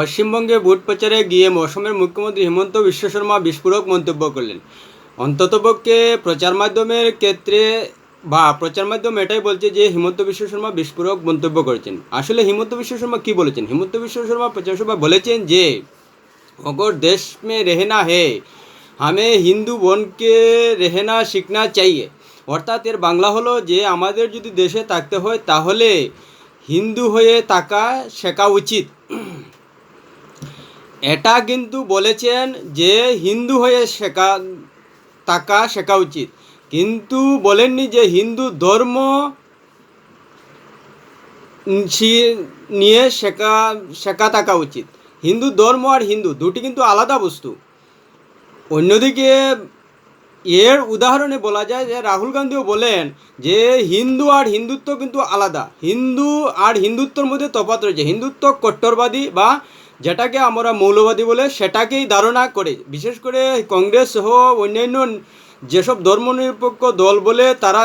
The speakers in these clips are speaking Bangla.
পশ্চিমবঙ্গে ভোট প্রচারে গিয়ে অসমের মুখ্যমন্ত্রী হিমন্ত বিশ্ব শর্মা বিস্ফোরক মন্তব্য করলেন। অন্ততপক্ষে প্রচার মাধ্যমের ক্ষেত্রে বা প্রচার মাধ্যম এটাই বলছে যে হিমন্ত বিশ্ব শর্মা বিস্ফোরক মন্তব্য করেছেন। আসলে হিমন্ত বিশ্ব শর্মা কী বলেছেন? হিমন্ত বিশ্ব শর্মা প্রচার সভা বলেছেন যে, অগর দেশ মে রেহেনা হে, হামে হিন্দু বনকে রেহেনা শিখনা চাইয়ে। অর্থাৎ এর বাংলা হলো যে, আমাদের যদি দেশে থাকতে হয় তাহলে হিন্দু হয়ে থাকা শেখা উচিত। এটা কিন্তু বলেছেন যে হিন্দু হয়ে শেখা, থাকা শেখা উচিত। কিন্তু বলেননি যে হিন্দু ধর্ম নিয়ে শেখা শেখা থাকা উচিত। হিন্দু ধর্ম আর হিন্দু দুটি কিন্তু আলাদা বস্তু। অন্যদিকে এর উদাহরণে বলা যায় যে রাহুল গান্ধীও বলেন যে হিন্দু আর হিন্দুত্ব কিন্তু আলাদা। হিন্দু আর হিন্দুত্বর মধ্যে তফাৎ রয়েছে। হিন্দুত্ব কট্টরবাদী বা যেটাকে আমরা মৌলবাদী বলে সেটাকেই ধারণা করে, বিশেষ করে কংগ্রেস সহ অন্যান্য যেসব ধর্মনিরপেক্ষ দল বলে তারা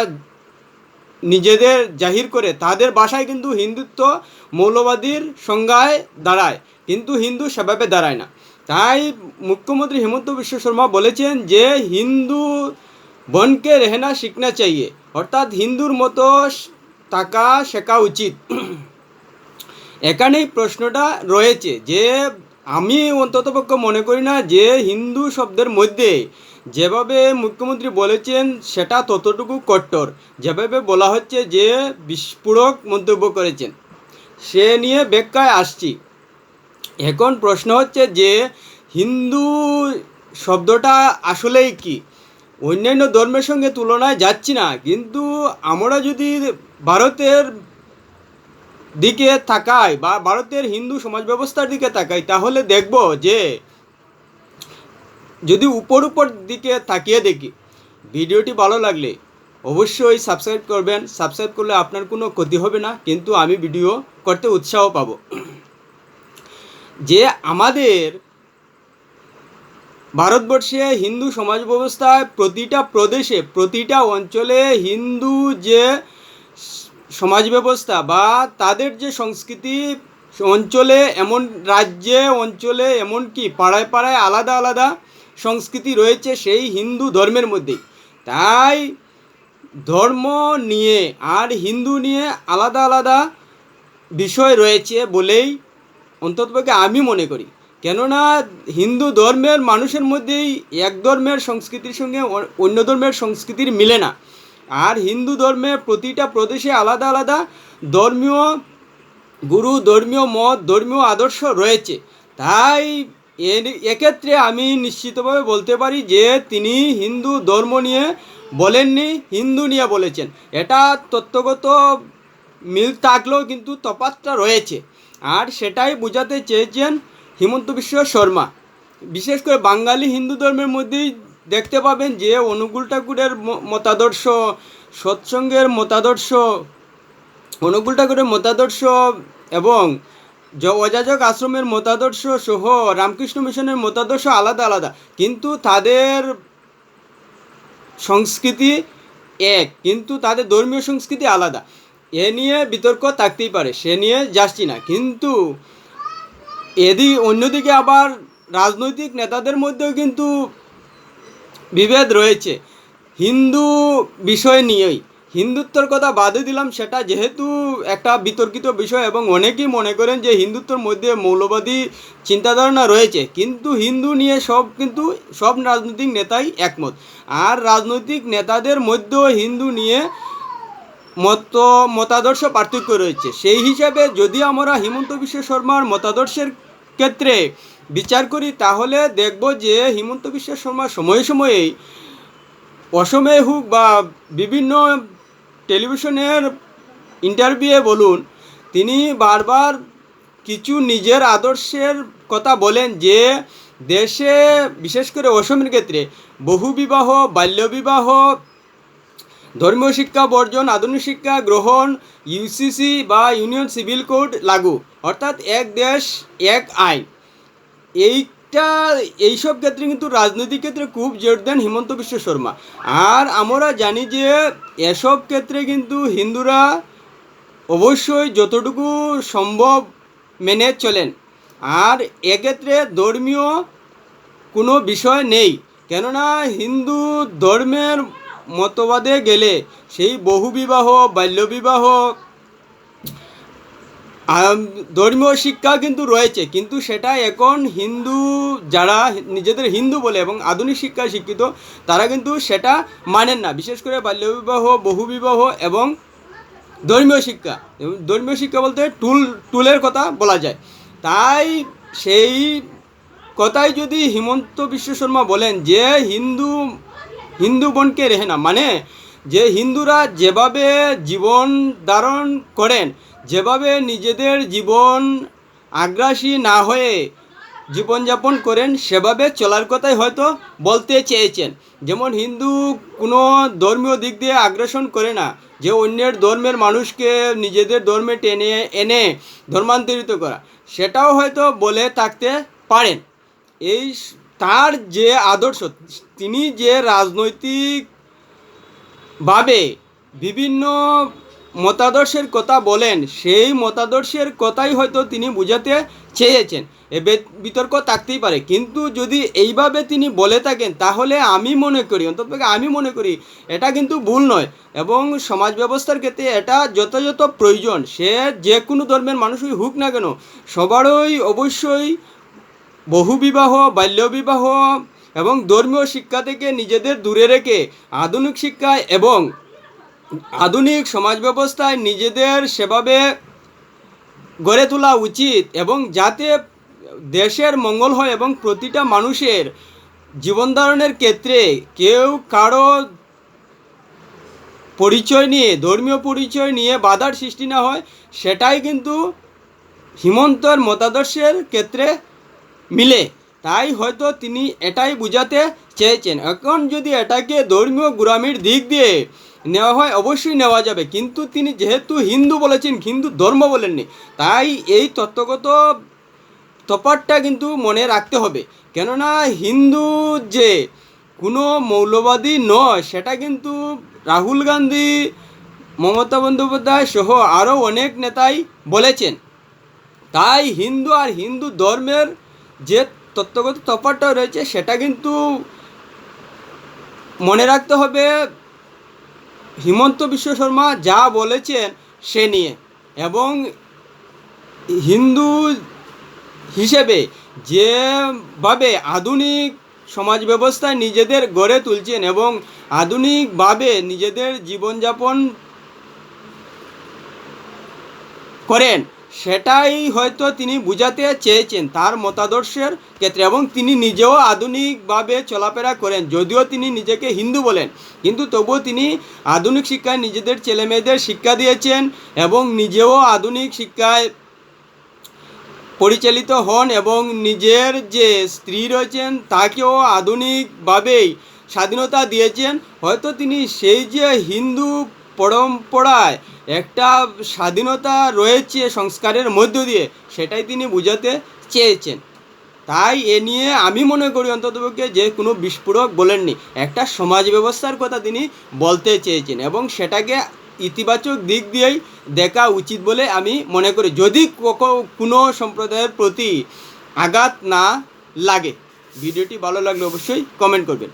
নিজেদের জাহির করে, তাদের বাসায় কিন্তু হিন্দুত্ব মৌলবাদীর সংজ্ঞায় দাঁড়ায়, কিন্তু হিন্দু সেভাবে দাঁড়ায় না। তাই মুখ্যমন্ত্রী হিমন্ত বিশ্ব শর্মা বলেছেন যে হিন্দু বনকে রেহেনা শিখনা চাইয়ে, অর্থাৎ হিন্দুর মতো টাকা শেখা উচিত। এখানেই প্রশ্নটা রয়েছে যে আমি অন্ততপক্ষে মনে করি না যে হিন্দু শব্দের মধ্যে যেভাবে মুখ্যমন্ত্রী বলেছেন সেটা ততটুকু কট্টর। যেভাবে বলা হচ্ছে যে বিস্ফোরক মন্তব্য করেছেন। সে নিয়ে ব্যাখ্যায় আসছি। এখন প্রশ্ন হচ্ছে যে হিন্দু শব্দটা আসলেই কি? অন্যান্য ধর্মের সঙ্গে তুলনায় যাচ্ছি না, কিন্তু আমরা যদি ভারতের দিকে তাকাই বা ভারতের হিন্দু সমাজ ব্যবস্থার দিকে তাকাই তাহলে দেখব যে যদি উপর উপর দিকে তাকিয়ে দেখি, ভিডিওটি ভালো লাগলে অবশ্যই সাবস্ক্রাইব করবেন। সাবস্ক্রাইব করলে আপনার কোনো ক্ষতি হবে না, কিন্তু আমি ভিডিও করতে উৎসাহ পাবো। যে আমাদের ভারতবর্ষে হিন্দু সমাজ ব্যবস্থায় প্রতিটা প্রদেশে, প্রতিটা অঞ্চলে হিন্দু যে সমাজ ব্যবস্থা বা তাদের যে সংস্কৃতি অঞ্চলে এমন রাজ্যে, অঞ্চলে এমনকি পাড়ায় পাড়ায় আলাদা আলাদা সংস্কৃতি রয়েছে সেই হিন্দু ধর্মের মধ্যে। তাই ধর্ম নিয়ে আর হিন্দু নিয়ে আলাদা আলাদা বিষয় রয়েছে বলেই অন্ততপক্ষে আমি মনে করি। কেননা হিন্দু ধর্মের মানুষের মধ্যেই এক ধর্মের সংস্কৃতির সঙ্গে অন্য ধর্মের সংস্কৃতির মিলে না। আর হিন্দু ধর্মে প্রতিটা প্রদেশে আলাদা আলাদা ধর্মীয় গুরু, ধর্মীয় মত, ধর্মীয় আদর্শ রয়েছে। তাই এক্ষেত্রে আমি নিশ্চিতভাবে বলতে পারি যে তিনি হিন্দু ধর্ম নিয়ে বলেননি, হিন্দু নিয়ে বলেছেন। এটা তত্ত্বগত মিল থাকলেও কিন্তু তফাৎটা রয়েছে। আর সেটাই বোঝাতে চেয়েছেন হিমন্ত বিশ্ব শর্মা। বিশেষ করে বাঙালি হিন্দু ধর্মের মধ্যেই দেখতে পাবেন যে অনুকূল ঠাকুরের মতাদর্শ, সৎসঙ্গের মতাদর্শ, অনুকূল ঠাকুরের মতাদর্শ এবং অযাজক আশ্রমের মতাদর্শ সহ রামকৃষ্ণ মিশনের মতাদর্শ আলাদা আলাদা। কিন্তু তাদের সংস্কৃতি এক, কিন্তু তাদের ধর্মীয় সংস্কৃতি আলাদা। এ নিয়ে বিতর্ক থাকতেই পারে, সে নিয়ে যাচ্ছি না। কিন্তু এদি, অন্যদিকে আবার রাজনৈতিক নেতাদের মধ্যেও কিন্তু বিভেদ রয়েছে। হিন্দু বিষয় নিয়েই। হিন্দুত্বর কথা বাদে দিলাম, সেটা যেহেতু একটা বিতর্কিত বিষয় এবং অনেকেই মনে করেন যে হিন্দুত্বর মধ্যে মৌলবাদী চিন্তাধারণা রয়েছে। কিন্তু হিন্দু নিয়ে সব কিন্তু সব রাজনৈতিক নেতাই একমত। আর রাজনৈতিক নেতাদের মধ্যেও হিন্দু নিয়ে মত, মতাদর্শ পার্থক্য রয়েছে। সেই হিসাবে যদি আমরা হিমন্ত বিশ্ব শর্মার মতাদর্শের ক্ষেত্রে বিচার করি, তাহলে দেখব যে হিমন্ত বিশ্ব শর্মা সময়ে সময়েই অসমে হোক বা বিভিন্ন টেলিভিশনের ইন্টারভিউয়ে বলুন, তিনি বারবার কিছু নিজের আদর্শের কথা বলেন যে দেশে, বিশেষ করে অসমের ক্ষেত্রে বহুবিবাহ বাল্যবিবাহ ধর্মীয় শিক্ষা বর্জন, আধুনিক শিক্ষা গ্রহণ ইউসিসি বা ইউনিয়ন সিভিল কোড লাগু, অর্থাৎ এক দেশ, এক আইন। এইটা, এইসব ক্ষেত্রে কিন্তু রাজনৈতিক ক্ষেত্রে খুব জোর দেন হিমন্ত বিশ্ব শর্মা। আর আমরা জানি যে, এসব ক্ষেত্রে কিন্তু হিন্দুরা অবশ্যই যতটুকু সম্ভব মেনে চলেন। আর এক্ষেত্রে ধর্মীয় কোনো বিষয় নেই। কেননা হিন্দু ধর্মের মতবাদে গেলে সেই বহুবিবাহ, বাল্যবিবাহ ধর্মীয় শিক্ষা কিন্তু রয়েছে, কিন্তু সেটা এখন হিন্দু যারা নিজেদের হিন্দু বলে এবং আধুনিক শিক্ষায় শিক্ষিত, তারা কিন্তু সেটা মানেন না। বিশেষ করে বাল্যবিবাহ, বহুবিবাহ এবং ধর্মীয় শিক্ষা। ধর্মীয় শিক্ষা বলতে টুল, টুলের কথা বলা যায়। তাই সেই কথাই যদি হিমন্ত বিশ্ব শর্মা বলেন যে হিন্দু হিন্দু বোনকে রেহে না মানে যে হিন্দুরা যেভাবে জীবন ধারণ করেন যেভাবে নিজেদের জীবন আগ্রাসী না হয়ে জীবনযাপন করেন, সেভাবে চলার কথাই হয়তো বলতে চেয়েছেন। যেমন হিন্দু কোনো ধর্মীয় দিক দিয়ে আগ্রাসন করে না, যে অন্যের ধর্মের মানুষকে নিজেদের ধর্মে টেনে এনে ধর্মান্তরিত করা, সেটাও হয়তো বলে থাকতে পারেন। এই তার যে আদর্শ, তিনি যে রাজনৈতিকভাবে বিভিন্ন মতাদর্শের কথা বলেন, সেই মতাদর্শের কথাই হয়তো তিনি বুঝাতে চেয়েছেন। এ বিতর্ক থাকতেই পারে। কিন্তু যদি এইভাবে তিনি বলে থাকেন, তাহলে আমি মনে করি অন্তত আমি মনে করি, এটা কিন্তু ভুল নয়। এবং সমাজ ব্যবস্থার ক্ষেত্রে এটা যথাযথ প্রয়োজন। সে যে কোনো ধর্মের মানুষই হোক না কেন, সবারই অবশ্যই বহুবিবাহ বাল্যবিবাহ এবং ধর্মীয় শিক্ষা থেকে নিজেদের দূরে রেখে আধুনিক শিক্ষায় এবং আধুনিক সমাজ ব্যবস্থায় নিজেদের সেভাবে গড়ে তোলা উচিত এবং যাতে দেশের মঙ্গল হয় এবং প্রতিটা মানুষের জীবন ধারণের ক্ষেত্রে কেউ কারও পরিচয় নিয়ে, ধর্মীয় পরিচয় নিয়ে বাধার সৃষ্টি না হয়, সেটাই কিন্তু হিমন্তর মতাদর্শের ক্ষেত্রে মিলে। তাই হয়তো তিনি এটাই বুঝাতে চেয়েছেন। এখন যদি এটাকে ধর্মীয় গুরামির দিক দিয়ে নেওয়া হয়, অবশ্যই নেওয়া যাবে। কিন্তু তিনি যেহেতু হিন্দু বলেছেন, হিন্দু ধর্ম বলেননি, তাই এই তত্ত্বগত তফাৎটা কিন্তু মনে রাখতে হবে। কেননা হিন্দু যে কোনো মৌলবাদী নয়, সেটা কিন্তু রাহুল গান্ধী, মমতা বন্দ্যোপাধ্যায় সহ আরও অনেক নেতাই বলেছেন। তাই হিন্দু আর হিন্দু ধর্মের যে তত্ত্বগত তফাৎটা রয়েছে, সেটা কিন্তু মনে রাখতে হবে হিমন্ত বিশ্ব শর্মা যা বলেছেন সে নিয়ে। এবং হিন্দু হিসেবে যেভাবে আধুনিক সমাজ ব্যবস্থায় নিজেদের গড়ে তুলছেন এবং আধুনিকভাবে নিজেদের জীবনযাপন করেন সেটাই হয়তো তিনি বুঝাতে চেয়েছেন তার মতাদর্শের ক্ষেত্রে এবং তিনি নিজেও আধুনিকভাবে চলাফেরা করেন, যদিও তিনি নিজেকে হিন্দু বলেন। কিন্তু তবুও তিনি আধুনিক শিক্ষায় নিজেদের ছেলেমেয়েদের শিক্ষা দিয়েছেন এবং নিজেও আধুনিক শিক্ষায় পরিচালিত হন এবং নিজের যে স্ত্রী রয়েছেন তাকেও আধুনিকভাবেই স্বাধীনতা দিয়েছেন। হয়তো তিনি সেই যে হিন্দু পরম্পরায় একটা স্বাধীনতা রয়েছে সংস্কারের মধ্য দিয়ে, সেটাই তিনি বোঝাতে চেয়েছেন। তাই এ নিয়ে আমি মনে করি অন্ততপক্ষে যে কোনো বিস্ফোরক বলেননি। একটা সমাজ ব্যবস্থার কথা তিনি বলতে চেয়েছেন এবং সেটাকে ইতিবাচক দিক দিয়েই দেখা উচিত বলে আমি মনে করি, যদি কোনো সম্প্রদায়ের প্রতি আঘাত না লাগে। ভিডিওটি ভালো লাগলে অবশ্যই কমেন্ট করবেন।